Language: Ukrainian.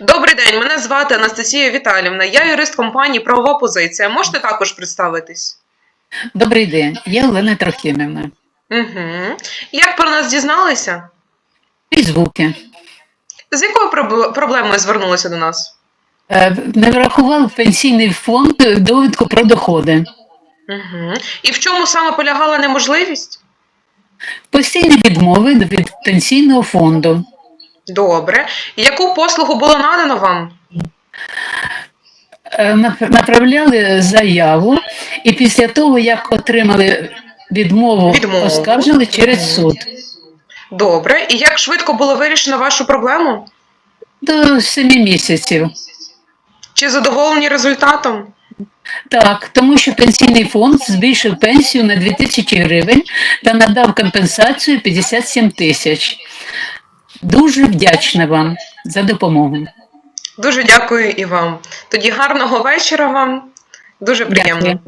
день, мене звати Анастасія Віталівна. Я юрист компанії Правова позиція. Можете також представитись? Добрий день, я Олена Трохимівна. Угу. Як про нас дізналися? Фейсбуки. З якою проб- проблемою звернулися до нас? Е, Не врахував пенсійний фонд довідку про доходи. Угу. І в чому саме полягала неможливість? Постійні відмови від пенсійного фонду. Добре. Яку послугу було надано вам? Е, Направляли заяву, і після того, як отримали відмову, Відмову. оскаржили через суд. Добре. І як швидко було вирішено вашу проблему? До семи місяців. Чи задоволені результатом? Так, тому що пенсійний фонд збільшив пенсію на 2000 гривень та надав компенсацію 57 тисяч. Дуже вдячна вам за допомогу. Дуже дякую і вам. Тоді гарного вечора вам. Дуже приємно. Дякую.